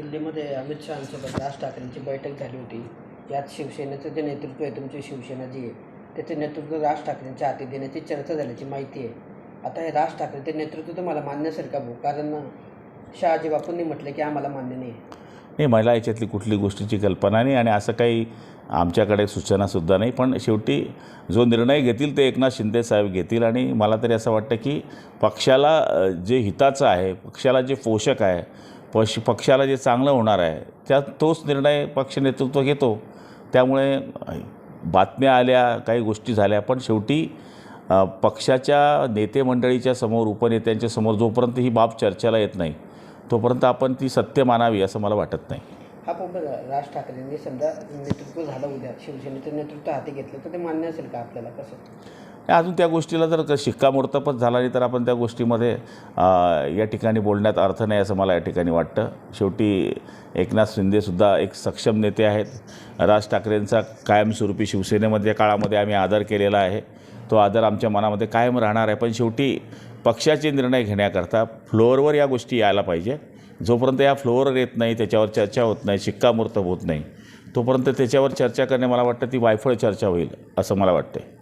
दिल्लीमध्ये अमित शहांसोबत राज ठाकरेंची बैठक झाली होती. यात शिवसेनेचं जे नेतृत्व आहे तुमची शिवसेना जी आहे त्याचे नेतृत्व राज ठाकरेंच्या हाती देण्याची चर्चा झाल्याची माहिती आहे. आता हे राज ठाकरेंचे नेतृत्व तुम्हाला मान्य भाऊ? कारण शहाजी बापूंनी म्हटलं की आम्हाला मान्य नाही. नाही मला याच्यातली कुठली गोष्टीची कल्पना नाही आणि असं काही आमच्याकडे सूचनासुद्धा नाही पण शेवटी जो निर्णय घेतील ते एकनाथ शिंदे साहेब घेतील. आणि मला तरी असं वाटतं की पक्षाला जे हिताचं आहे पक्षाला जे पोषक आहे पश पक्षाला जे चांगलं होणार आहे त्या तोच निर्णय पक्ष नेतृत्व घेतो. त्यामुळे बातम्या आल्या काही गोष्टी झाल्या पण शेवटी पक्षाच्या नेते मंडळीच्या समोर उपनेत्यांच्या समोर जोपर्यंत ही बाब चर्चेला येत नाही तोपर्यंत आपण ती सत्य मानावी असं मला वाटत नाही. हा पण राज ठाकरेंनी समजा नेतृत्व झालं उद्या शिवसेनेचं नेतृत्व हाती घेतलं तर ते मान्य असेल का आपल्याला कसं? अजून त्या गोष्टीला जर शिक्कामोर्तबच झाला नाही तर आपण त्या गोष्टीमध्ये या ठिकाणी बोलण्यात अर्थ नाही असं मला या ठिकाणी वाटतं. शेवटी एकनाथ शिंदेसुद्धा एक सक्षम नेते आहेत. राज ठाकरेंचा कायमस्वरूपी शिवसेनेमध्ये काळामध्ये आम्ही आदर केलेला आहे. तो आदर आमच्या मनामध्ये कायम राहणार आहे. पण शेवटी पक्षाचे निर्णय घेण्याकरता फ्लोअरवर या गोष्टी यायला पाहिजे. जोपर्यंत या फ्लोअरवर येत नाही त्याच्यावर चर्चा होत नाही शिक्कामोर्तब होत नाही तोपर्यंत त्याच्यावर चर्चा करणे मला वाटतं ती वायफळ चर्चा होईल असं मला वाटते